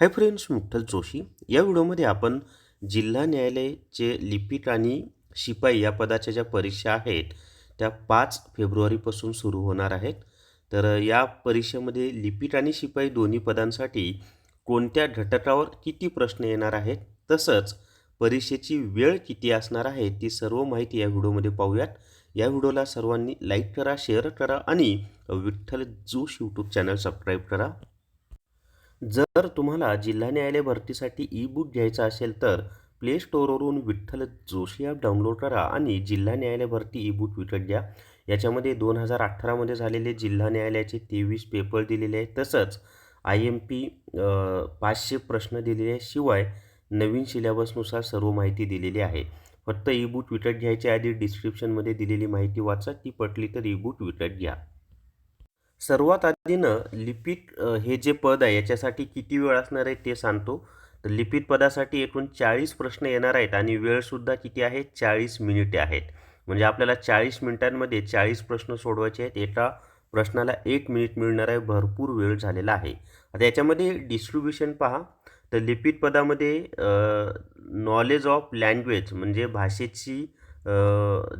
Hi friends मुक्तल Joshi या व्हिडिओमध्ये आपण जिल्हा न्यायालयाचे लिपिक आणि शिपाई या पदाच्या ज्या परीक्षा आहेत त्या पाच फेब्रुवारीपासून सुरू होणार आहेत. तर या परीक्षेमध्ये लिपिक आणि शिपाई दोन्ही पदांसाठी कोणत्या घटकावर किती प्रश्न येणार आहेत तसंच परीक्षेची वेळ किती असणार आहे ती सर्व माहिती या व्हिडिओमध्ये पाहूयात. या व्हिडिओला सर्वांनी लाईक करा शेअर करा आणि विठ्ठल जोश यूट्यूब चॅनल सबस्क्राईब करा. जर तुम्हाला जिल्हा न्यायालय भरतीसाठी ई बुक घ्यायचा असेल तर प्ले स्टोअरवरून विठ्ठल जोशी ॲप डाउनलोड करा आणि जिल्हा न्यायालय भरती ई बुक विकत घ्या. याच्यामध्ये दोन हजार अठरामध्ये झालेले जिल्हा न्यायालयाचे तेवीस पेपर दिलेले आहेत. तसंच आय एम पी पाचशे प्रश्न दिलेले आहेत. शिवाय नवीन सिलेबसनुसार सर्व माहिती दिलेली आहे. फक्त ई बुक विकत घ्यायच्या आधी डिस्क्रिप्शनमध्ये दिलेली माहिती वाचा. ती पटली तर ई बुक विकत घ्या. सर्वात आधीनं लिपिक हे जे पद आहे याच्यासाठी किती वेळ असणार आहे ते सांगतो. तर लिपिक पदासाठी एकूण चाळीस प्रश्न येणार आहेत आणि वेळसुद्धा किती आहे? चाळीस मिनिटे आहेत. म्हणजे आपल्याला चाळीस मिनिटांमध्ये चाळीस प्रश्न सोडवायचे आहेत. एका प्रश्नाला एक मिनिट मिळणार आहे. भरपूर वेळ झालेला आहे. आता याच्यामध्ये डिस्ट्रीब्युशन पहा. तर लिपिक पदामध्ये नॉलेज ऑफ लँग्वेज म्हणजे भाषेची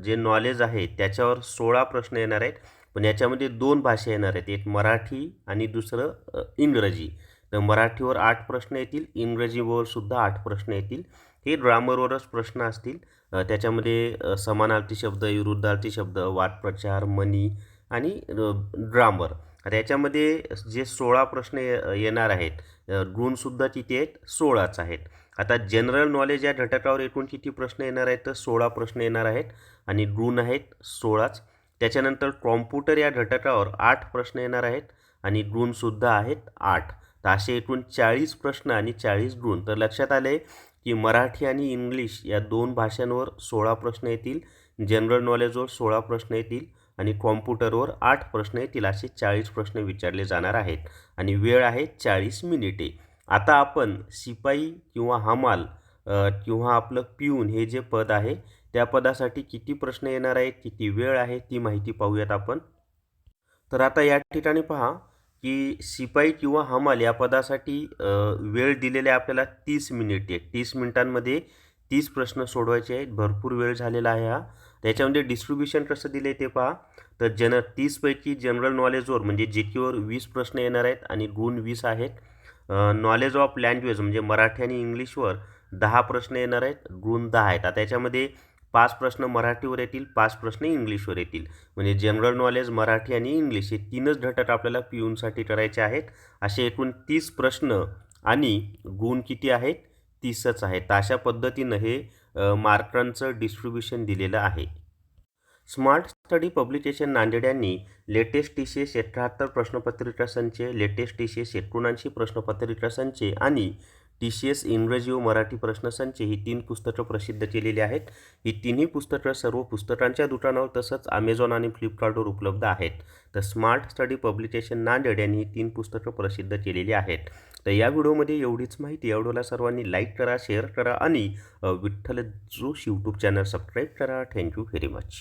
जे नॉलेज आहे त्याच्यावर सोळा प्रश्न येणार आहेत. पण याच्यामध्ये दोन भाषा येणार आहेत. एक मराठी आणि दुसरं इंग्रजी. तर मराठीवर आठ प्रश्न येतील इंग्रजीवर सुद्धा आठ प्रश्न येतील. हे ग्रामरवरच प्रश्न असतील. त्याच्यामध्ये समानार्थी शब्द विरुद्धार्थी शब्द वादप्रचार मनी आणि ग्रामर. आता याच्यामध्ये जे सोळा प्रश्न येणार आहेत गुणसुद्धा किती आहेत सोळाच आहेत. आता जनरल नॉलेज या घटकावर एकूण किती प्रश्न येणार आहेत? तर सोळा प्रश्न येणार आहेत आणि गुण आहेत सोळाच. त्याच्यानंतर कॉम्प्युटर या घटकावर आठ प्रश्न येणार आहेत आणि गुणसुद्धा आहेत आठ. तर असे एकूण चाळीस प्रश्न आणि चाळीस गुण. तर लक्षात आले की मराठी आणि इंग्लिश या दोन भाषांवर सोळा प्रश्न येतील जनरल नॉलेजवर सोळा प्रश्न येतील आणि कॉम्प्युटरवर आठ प्रश्न येतील असे चाळीस प्रश्न विचारले जाणार आहेत आणि वेळ आहे चाळीस मिनिटे. आता आपण शिपाई किंवा हमाल किंवा आपलं पिऊन हे जे पद आहे त्या पदासाठी किती प्रश्न येणार आहेत किती वेळ आहे ती माहिती पाहूयात आपण. तर आता या ठिकाणी पहा की शिपाई किंवा हमाल या पदासाठी वेळ दिलेले आहे आपल्याला तीस मिनिटे तीस मिनिटांमध्ये तीस प्रश्न सोडवायचे आहेत. भरपूर वेळ झालेला आहे हा. त्याच्यामध्ये डिस्ट्रीब्युशन कसं दिलं आहे ते पहा. तर जन तीसपैकी जनरल नॉलेजवर म्हणजे जे केवर वीस प्रश्न येणार आहेत आणि गुण वीस आहेत. नॉलेज ऑफ लँग्वेज म्हणजे मराठी आणि इंग्लिशवर दहा प्रश्न येणार आहेत. गुण दहा आहेत. आता याच्यामध्ये पाच प्रश्न मराठीवर येतील पाच प्रश्न इंग्लिशवर येतील. म्हणजे जनरल नॉलेज मराठी आणि इंग्लिश हे तीनच घटक आपल्याला पिऊनसाठी करायचे आहेत. असे एकूण तीस प्रश्न आणि गुण किती आहेत? तीसच आहेत. तर अशा पद्धतीनं हे मार्कांचं डिस्ट्रीब्युशन दिलेलं आहे. स्मार्ट स्टडी पब्लिकेशन नांदेड यांनी लेटेस्ट टी सी एस एकाहत्तर प्रश्नपत्रिका संचे लेटेस्ट टी सी एस एकोणऐंशी प्रश्नपत्रिका संचे आणि टी सी एस इंग्रजी व मराठी प्रश्नसंच ही तीन पुस्तकं प्रसिद्ध केलेली आहेत. ही तिन्ही पुस्तकं सर्व पुस्तकांच्या दुकानावर तसंच अमेझॉन आणि फ्लिपकार्टवर उपलब्ध आहेत. तर स्मार्ट स्टडी पब्लिकेशन नांदेड यांनी ही तीन पुस्तकं प्रसिद्ध केलेली आहेत. तर या व्हिडिओमध्ये एवढीच माहिती. आवडवला सर्वांनी लाईक करा शेअर करा आणि विठ्ठल जोश यूट्यूब चॅनल सबस्क्राईब करा. Thank you very much.